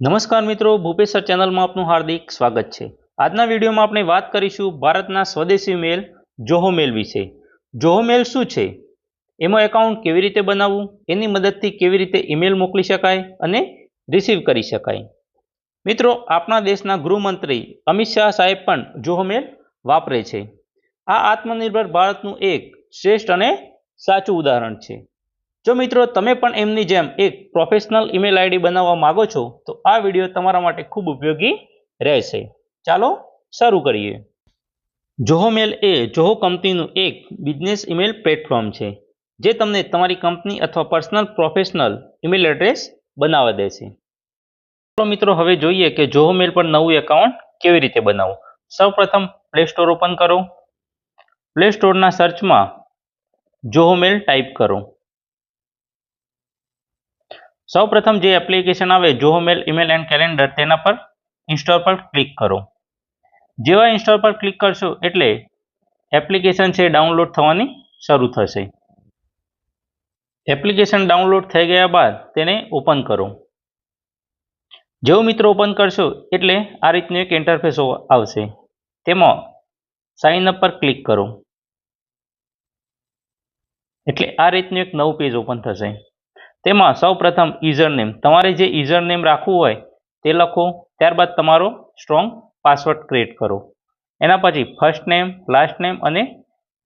નમસ્કાર મિત્રો ભૂપેશ્વર ચેનલમાં આપનું હાર્દિક સ્વાગત છે. આજના વિડીયોમાં આપણે વાત કરીશું ભારતના સ્વદેશી મેલ, જોહો મેલ વિશે. જોહો મેલ શું છે? એમાં એકાઉન્ટ કેવી રીતે બનાવવું? એની મદદથી કેવી રીતે ઈમેલ મોકલી શકાય અને રિસીવ કરી શકાય? મિત્રો, આપણા દેશના ગૃહમંત્રી અમિત શાહ સાહેબ પણ જોહો મેલ વાપરે છે. આ આત્મનિર્ભર ભારતનું એક શ્રેષ્ઠ અને સાચું ઉદાહરણ છે. જો મિત્રો તમે પણ એમની જેમ એક પ્રોફેશનલ ઈમેલ આઈડી બનાવવા માંગો છો, તો આ વીડિયો તમારા માટે ખૂબ ઉપયોગી રહેશે. ચાલો શરૂ કરીએ. જોહો મેલ એ જોહો કંપનીનું એક બિઝનેસ ઈમેલ પ્લેટફોર્મ છે, જે તમને તમારી કંપની અથવા પર્સનલ પ્રોફેશનલ ઈમેલ એડ્રેસ બનાવવા દેશે. ચાલો મિત્રો હવે જોઈએ કે જોહો મેલ પર નવું એકાઉન્ટ કેવી રીતે બનાવવું. સૌપ્રથમ પ્લે સ્ટોર ઓપન કરો. પ્લે સ્ટોરના સર્ચમાં જોહો મેલ ટાઈપ કરો. સૌપ્રથમ જે એપ્લિકેશન આવે Zoho mail email and calendar તેના પર ઇન્સ્ટોલ પર ક્લિક કરો. જેવા ઇન્સ્ટોલ પર ક્લિક કરશો એટલે એપ્લિકેશન છે ડાઉનલોડ થવાની શરૂ થશે. એપ્લિકેશન ડાઉનલોડ થઈ ગયા બાદ તેને ઓપન કરો. જેવું મિત્રો ઓપન કરશો એટલે આ રીતનું એક ઇન્ટરફેસ આવશે. તેમાં સાઇન પર ક્લિક કરો. એટલે આ રીતનું એક નવું પેજ ઓપન થશે. તેમાં સૌ પ્રથમ યુઝર નેમ તમારે જે યુઝર નેમ રાખવું હોય તે લખો, ત્યારબાદ તમારો સ્ટ્રોંગ પાસવર્ડ ક્રિએટ કરો. એના પછી ફર્સ્ટ નેમ લાસ્ટ નેમ અને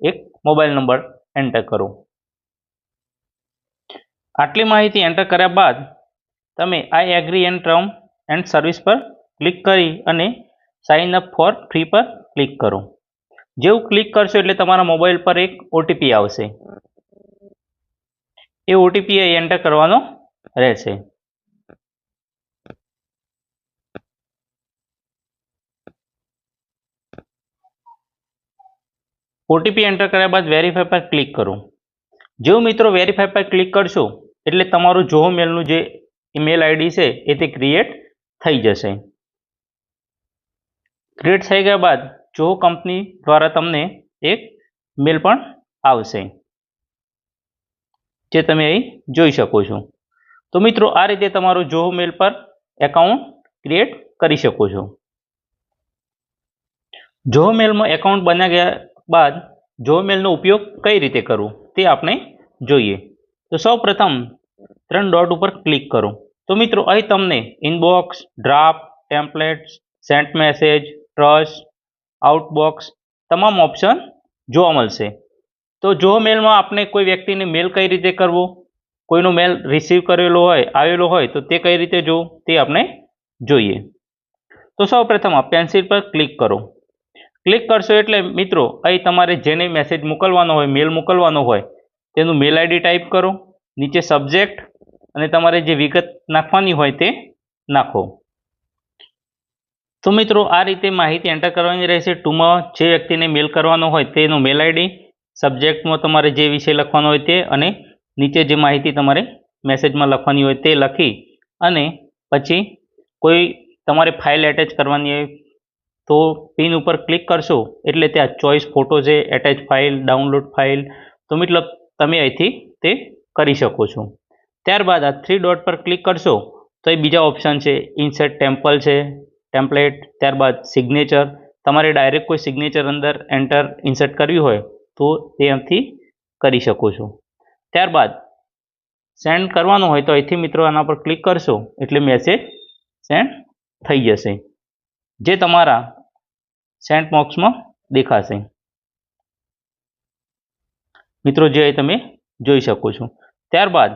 એક મોબાઈલ નંબર એન્ટર કરો. આટલી માહિતી એન્ટર કર્યા બાદ તમે I agree and term and service પર ક્લિક કરી અને સાઇન અપ ફોર ફ્રી પર ક્લિક કરો. જેવું ક્લિક કરશો એટલે તમારા મોબાઈલ પર એક ઓટીપી આવશે. એ ઓટીપી એન્ટર કરવાનો રહેશે. ઓટીપી એન્ટર કર્યા બાદ વેરીફાઈ પર ક્લિક કરો. જો મિત્રો વેરીફાઈ પર ક્લિક કરશો, એટલે તમારું જોહો મેલનું જે ઈમેલ આઈડી છે, એ તે ક્રિએટ થઈ જશે. ક્રિએટ થઈ ગયા બાદ જોહો કંપની દ્વારા તમને એક મેલ પણ આવશે. જે તમે અહીં જોઈ શકો છો. તો મિત્રો, આ રીતે તમારું જોહો મેલ પર એકાઉન્ટ ક્રિએટ કરી શકો છો. જોહો મેલમાં એકાઉન્ટ બન્યા ગયા બાદ જોહો મેલનો ઉપયોગ કઈ રીતે કરવો તે આપણે જોઈએ. તો સૌ પ્રથમ ત્રણ ડોટ ઉપર ક્લિક કરો. તો મિત્રો, અહીં તમને inbox draft templates sent message trash outbox તમામ ઓપ્શન જોવા મળશે. તો જો મેલમાં આપણે કોઈ વ્યક્તિને મેલ કઈ રીતે કરવો, કોઈનો મેલ રિસીવ કરેલો હોય, આવેલો હોય, તો તે કઈ રીતે જોવું? તે આપણે જોઈએ. તો સૌ પ્રથમ પેન્સિલ પર ક્લિક કરો. ક્લિક કરશો એટલે મિત્રો, અહીં તમારે જેને મેસેજ મોકલવાનો હોય, મેલ મોકલવાનો હોય, તેનું મેલ આઈડી ટાઈપ કરો, નીચે સબ્જેક્ટ અને તમારે જે વિગત નાખવાની હોય તે નાખો. તો મિત્રો, આ રીતે માહિતી એન્ટર કરવાની રહેશે. ટુમાં જે વ્યક્તિને મેલ કરવાનો હોય તેનું મેલ આઈડી સબ્જેક્ટમાં તમારે જે વિષય લખવાનો હોય તે અને નીચે જે માહિતી તમારે મેસેજમાં લખવાની હોય તે લખી અને પછી કોઈ તમારે ફાઇલ એટેચ કરવાની હોય તો પિન ઉપર ક્લિક કરશો એટલે ત્યાં ચોઈસ ફોટો છે એટેચ ફાઇલ ડાઉનલોડ ફાઇલ તો મતલબ તમે અહીંથી તે કરી શકો છો. ત્યારબાદ આ થ્રી ડોટ પર ક્લિક કરશો તો એ બીજા ઓપ્શન છે ઇન્સર્ટ ટેમ્પલ છે ટેમ્પલેટ ત્યારબાદ સિગ્નેચર તમારે ડાયરેક્ટ કોઈ સિગ્નેચર અંદર એન્ટર ઇન્સર્ટ કરવી હોય તો તે અહીંથી કરી શકો છો. ત્યારબાદ સેન્ડ કરવાનો હોય તો અહીંથી મિત્રો આના પર ક્લિક કરશો, એટલે મેસેજ સેન્ડ થઈ જશે. જે તમારા સેન્ડ બોક્સમાં દેખાશે. મિત્રો જે તમે જોઈ શકો છો. ત્યારબાદ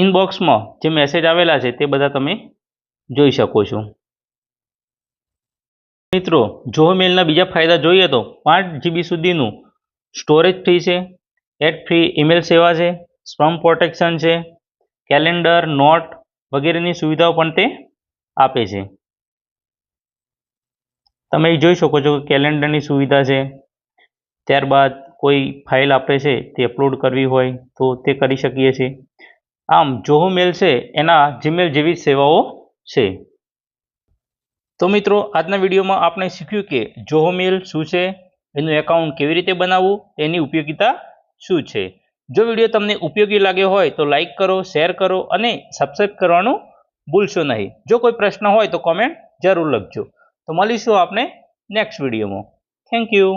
ઇનબોક્સમાં જે મેસેજ આવેલા છે તે બધા તમે જોઈ શકો છો. મિત્રો, જો મેલના બીજા ફાયદા જોઈએ તો પાંચ જીબી સુધીનું સ્ટોરેજ ફ્રી છે એડ ફ્રી ઈમેલ સેવા છે સ્પમ પ્રોટેક્શન છે કેલેન્ડર નોટ વગેરેની સુવિધાઓ પણ તે આપે છે. તમે જોઈ શકો છો કે કેલેન્ડરની સુવિધા છે, ત્યારબાદ કોઈ ફાઇલ આપે છે, તે અપલોડ કરવી હોય તો તે કરી શકીએ છીએ. આમ જોહો મેલ છે, એના જીમેલ જેવી સેવાઓ છે. તો મિત્રો, આજના વિડીયોમાં આપણે શીખ્યું કે જોહો મેલ શું છે, એનું એકાઉન્ટ કેવી રીતે બનાવવું, એની ઉપયોગિતા શું છે. જો વીડિયો તમને ઉપયોગી લાગ્યો હોય તો લાઈક કરો શેર કરો અને સબસ્ક્રાઈબ કરવાનું ભૂલશો નહીં. જો કોઈ પ્રશ્ન હોય તો કોમેન્ટ જરૂર લખજો. તો મળીશું આપણે નેક્સ્ટ વિડીયોમાં. Thank you